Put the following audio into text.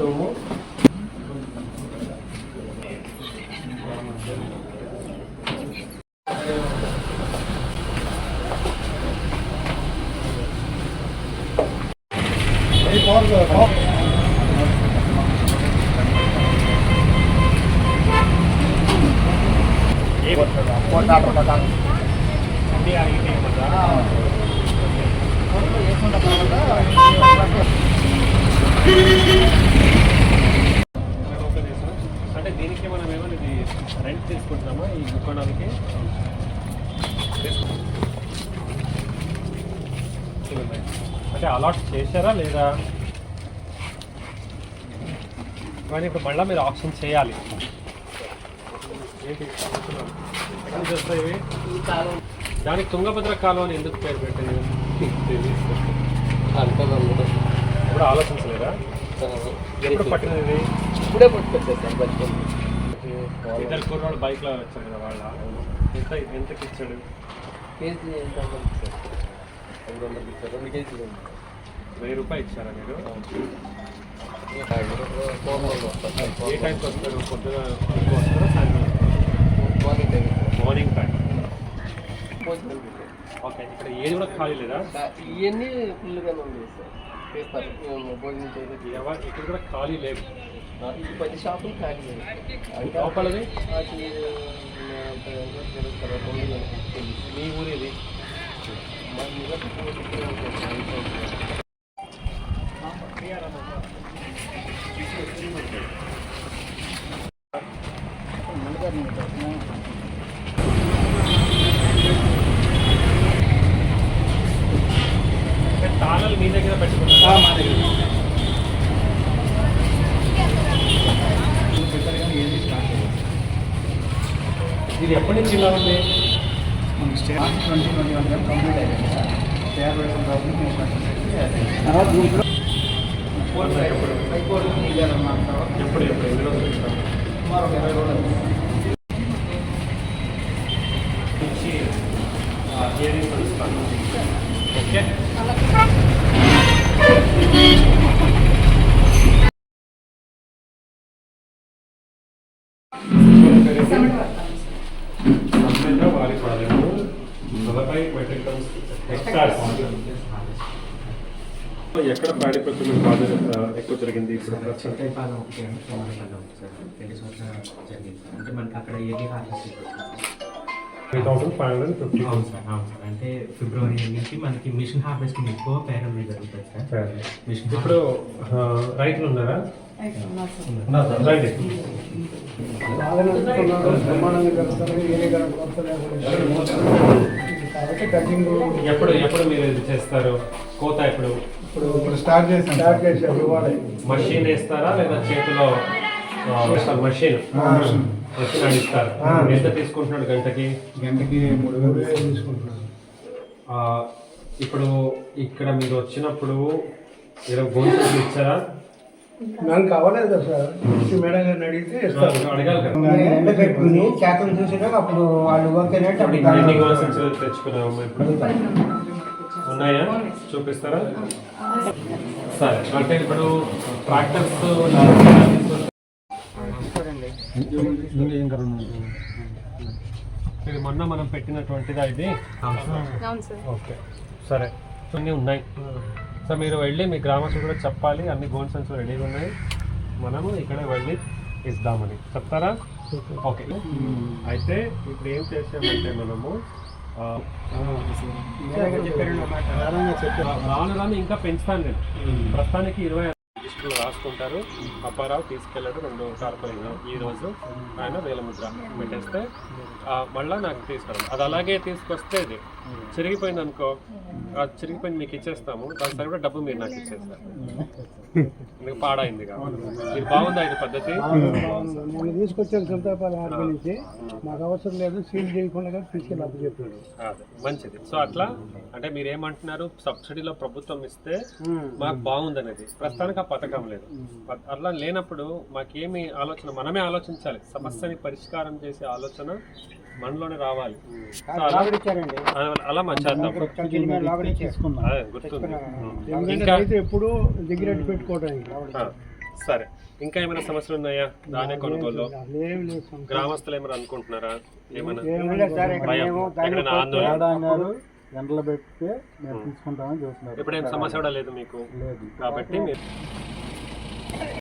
Room అంటే దీనికి మనం ఏమైనా ఇది రెంట్ తీసుకుంటున్నామా ఈ దుకాణాలకి అంటే అలాట్ చేశారా లేదా? కానీ ఇప్పుడు మళ్ళీ మీరు ఆప్షన్ చేయాలి. ఏంటి? దానికి తుంగభద్ర కాలువ అని ఎందుకు పేరు పెట్టింది ఇప్పుడు ఆలోచించలేదా? ఎప్పుడు పట్టినది ఇప్పుడే పట్టుకొచ్చారు సార్ ఇద్దరు కుర్రాడు బైక్లో వచ్చారు కదా వాళ్ళ ఎంత ఎంతకి ఇచ్చాడు? కేజీ ఎంత ఐదు వందలు ఇచ్చారు. రెండు కేజీలు. వెయ్యి రూపాయలు ఇచ్చారా మీరు. ఏ టైంకి వస్తారు? పొద్దున వస్తారా సాయంత్రం morning time morning time. Okay ఇక్కడ ఏది కూడా ఖాళీ లేదా? ఇవన్నీ ఫుల్గానే ఉంది సార్. చేస్తారు భోజనం ఇక్కడ కూడా ఖాళీ లేవు. ఈ పది షాపులు ఖాళీ లోపలది. మీ ఊరు ఇది మా నిలబడి పోతుంటే ఉంటుంది. అంటే తాళాలు మీ దగ్గర పెట్టుకున్నారా మా దగ్గర. ఇది ఎప్పటి నుంచి ఇలా ఉంది ట్వంటీ ట్వంటీ వన్ కంప్లీట్ అయిపోయింది సార్ తయారు చేసిన తర్వాత మేము స్టార్ట్ చేసి తర్వాత దీంట్లో ఎప్పుడు హైకోర్టు తీయాలన్న తర్వాత ఎప్పుడు ఎప్పుడు ఎన్ని రోజులు ఇస్తాం సుమారు ఒక ఇరవై రోజులు నుంచి హియరింగ్ ఇస్తాను ఓకే కంప్లైంట్ ఎక్కడ ప్యాడీ ప్రొక్యూర్మెంట్ బాధ్యత ఎక్కువ జరిగింది ఇప్పుడు? చిట్టైపాలెం ఒకటి ఒకటి సార్ రెండు చోట్ల జరిగింది సార్ అంటే మనకి అక్కడ ఏది harvest three thousand five hundred fifty. అవును సార్ అవును సార్. అంటే ఫిబ్రవరి నుంచి మనకి మిషన్ హార్వెస్టింగ్ ఎక్కువ పేరల్ జరుగుతుంది సార్. మిషన్ ఇప్పుడు రైతులు ఉన్నారా? ఉన్నారు బ్రహ్మాండంగా జరుగుతుంది. ఏరే కాబట్టి కటింగ్ ఎప్పుడు ఎప్పుడు మీరు ఇది చేస్తారు? కోత ఎప్పుడు? ఇప్పుడు ఇప్పుడు స్టార్ట్ చేసాం స్టార్ట్ చేసాం ఇవ్వాలి మషిన్ వేస్తారా లేదా చేతిలో మషిన్ మషిన్. అడిస్తారు ఆ. ఎంత తీసుకుంటున్నాడు గంటకి? గంటకి మూడు వేలు. తీసుకుంటున్నాం ఆ, ఇప్పుడు ఇక్కడ మీరు వచ్చినప్పుడు ఇరవై గోల్స్ ఇచ్చారా నాకు కావలేదు కదా సార్. ఈ మేడం గారిని అడిగితే ఎండ పెట్టుకుని చేతలు చూసినాక అప్పుడు వాళ్ళు గోల్స్ తెచ్చుకున్నాము ఇప్పుడు ఉన్నాయా? చూపిస్తారా? సరే అంటే ఇప్పుడు ట్రాక్టర్స్ ఇది మొన్న మనం పెట్టినటువంటిదా ఇది? ఓకే. సరే. కొన్ని ఉన్నాయి. సో మీరు వెళ్ళి మీ గ్రామస్తులు కూడా చెప్పాలి అన్ని గోల్డ్ సెన్స్ రెడీగా ఉన్నాయి. మనము ఇక్కడ వెళ్ళి ఇద్దామని. చెప్తారా? ఓకే. అయితే ఇప్పుడు ఏం చేసామంటే మనము ఆ, రాను రాను ఇంకా పెంచుతాను నేను. ప్రస్తుతానికి ఇరవై లిస్టులు రాసుకుంటారు. అప్పారావు తీసుకెళ్ళాడు రెండు కార్పొరేట్ ఈ రోజు ఆయన వేల ముద్ర పెట్టేస్తే ఆ, మళ్ళా నాకు తీసుకురండి అది అలాగే తీసుకొస్తే ఇది. చిరిగిపోయింది అనుకో ఆ చిరిగిపోయింది మీకు ఇచ్చేస్తాము దాని సరిపడా డబ్బు మీరు నాకు ఇచ్చేస్తారు. మీకు పాడైంది కాబట్టి. ఇది బాగుందా ఇది పద్ధతి? నేను తీసుకొచ్చాను నుంచి మాకు అవసరం లేదు సీల్ చేయకుండా తీసుకెళ్ళి అప్పు చెప్పాడు. మంచిది. సో అట్లా అంటే మీరు ఏమంటున్నారు సబ్సిడీలో ప్రభుత్వం ఇస్తే మాకు బాగుందనేది ప్రస్తుతానికి ఆ పథకం లేదు. అట్లా లేనప్పుడు మాకేమి ఆలోచన మనమే ఆలోచించాలి. సమస్యని పరిష్కారం చేసే ఆలోచన మనలోనే రావాలి. అలా- ఇచ్చారండి అలా- అలా మనం చేద్దాం తీసుకున్నాం. అదే, గుర్తుంది. ఉం. ఎందుకంటే ఇంకా రైతు ఎప్పుడు దగ్గర పెట్టుకోవడానికి ఆ, సరే. ఇంకా ఏమైనా సమస్యలు ఉన్నాయా? దానే కొనుగోలు. గ్రామస్తులు ఏమైనా అనుకుంటున్నారా? ఏమైనా? ఆందోళన? ఎండలో పెడితే మేము తీసుకుంటామని చూస్తున్నారు. ఇప్పుడు ఏం సమస్య కూడా లేదు మీకు? లేదు. కాబట్టి మీరు